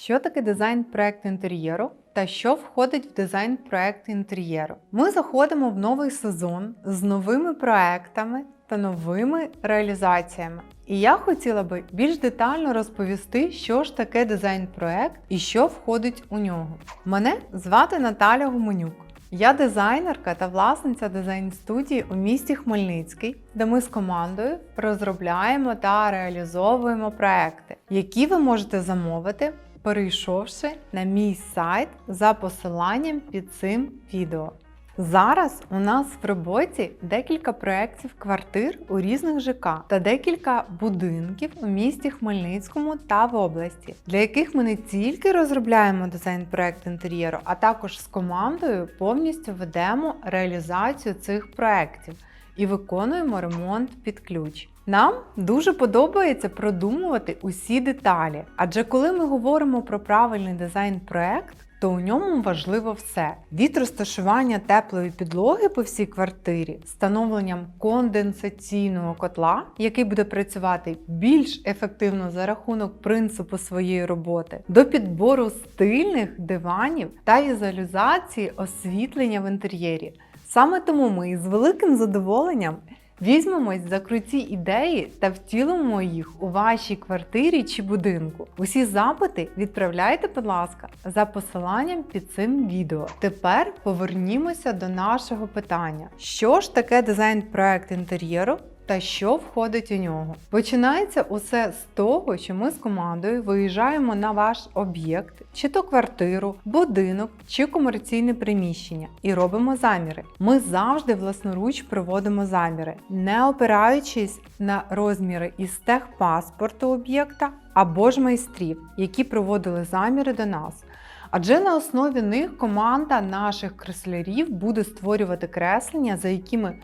Що таке дизайн проекту інтер'єру та що входить в дизайн проекту інтер'єру? Ми заходимо в новий сезон з новими проектами та новими реалізаціями. І я хотіла би більш детально розповісти, що ж таке дизайн-проект і що входить у нього. Мене звати Наталя Гуменюк. Я дизайнерка та власниця дизайн-студії у місті Хмельницький, де ми з командою розробляємо та реалізовуємо проекти, які ви можете замовити, перейшовши на мій сайт за посиланням під цим відео. Зараз у нас в роботі декілька проєктів квартир у різних ЖК та декілька будинків у місті Хмельницькому та в області, для яких ми не тільки розробляємо дизайн проект інтер'єру, а також з командою повністю ведемо реалізацію цих проєктів і виконуємо ремонт під ключ. Нам дуже подобається продумувати усі деталі, адже коли ми говоримо про правильний дизайн проект, то у ньому важливо все: від розташування теплої підлоги по всій квартирі, встановленням конденсаційного котла, який буде працювати більш ефективно за рахунок принципу своєї роботи, до підбору стильних диванів та візуалізації освітлення в інтер'єрі. Саме тому ми з великим задоволенням Візьмемось за круті ідеї та втілимо їх у вашій квартирі чи будинку. Усі запити відправляйте, будь ласка, за посиланням під цим відео. Тепер повернімося до нашого питання: що ж таке дизайн-проект інтер'єру? Та що входить у нього? Починається усе з того, що ми з командою виїжджаємо на ваш об'єкт, чи то квартиру, будинок чи комерційне приміщення і робимо заміри. Ми завжди власноруч проводимо заміри, не опираючись на розміри із техпаспорту об'єкта або ж майстрів, які проводили заміри до нас. Адже на основі них команда наших креслярів буде створювати креслення, за якими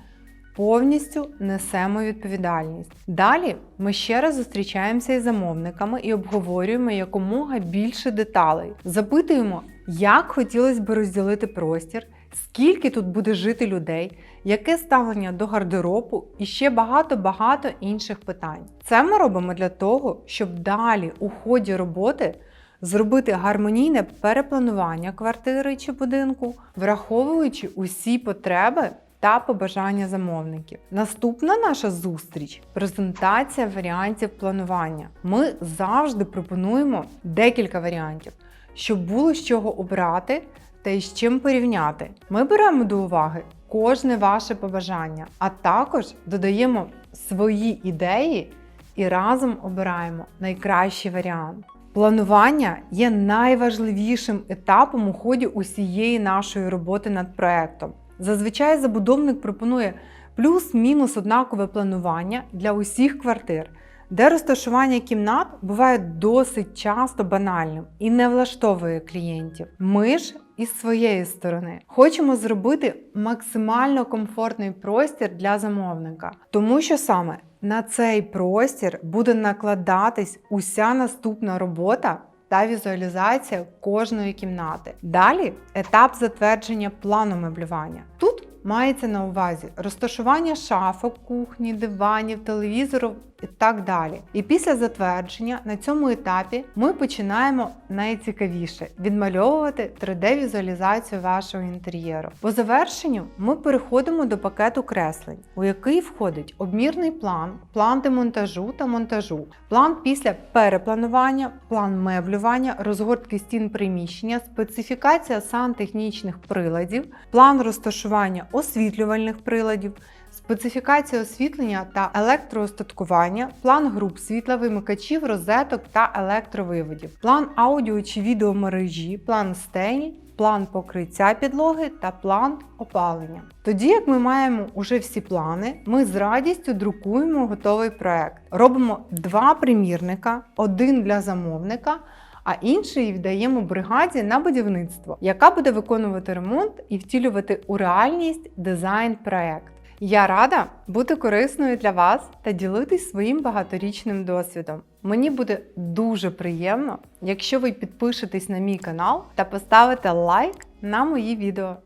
повністю несемо відповідальність. Далі ми ще раз зустрічаємося із замовниками і обговорюємо якомога більше деталей. Запитуємо, як хотілося б розділити простір, скільки тут буде жити людей, яке ставлення до гардеробу і ще багато-багато інших питань. Це ми робимо для того, щоб далі у ході роботи. Зробити гармонійне перепланування квартири чи будинку, враховуючи усі потреби та побажання замовників. Наступна наша зустріч презентація варіантів планування. Ми завжди пропонуємо декілька варіантів, щоб було з чого обрати та із чим порівняти. Ми беремо до уваги кожне ваше побажання, а також додаємо свої ідеї і разом обираємо найкращий варіант. Планування є найважливішим етапом у ході усієї нашої роботи над проектом. Зазвичай забудовник пропонує плюс-мінус однакове планування для усіх квартир, де розташування кімнат буває досить часто банальним і не влаштовує клієнтів. Ми ж із своєї сторони хочемо зробити максимально комфортний простір для замовника, тому що саме на цей простір буде накладатись уся наступна робота та візуалізація кожної кімнати. Далі етап затвердження плану меблювання. Тут мається на увазі розташування шафок, кухні, диванів, телевізору і так далі. І після затвердження на цьому етапі ми починаємо найцікавіше відмальовувати 3D-візуалізацію вашого інтер'єру. По завершенню ми переходимо до пакету креслень, у який входить обмірний план, план демонтажу та монтажу, план після перепланування, план меблювання, розгортки стін приміщення, специфікація сантехнічних приладів, план розташування освітлювальних приладів специфікація освітлення та електроостаткування, план груп світловимикачів, розеток та електровиводів, план аудіо чи відеомережі, план стель, план покриття підлоги та план опалення. Тоді, як ми маємо уже всі плани, ми з радістю друкуємо готовий проект. Робимо два примірника, один для замовника. А інший віддаємо бригаді на будівництво, яка буде виконувати ремонт і втілювати у реальність дизайн-проект. Я рада бути корисною для вас та ділитись своїм багаторічним досвідом. Мені буде дуже приємно, якщо ви підпишетесь на мій канал та поставите лайк на мої відео.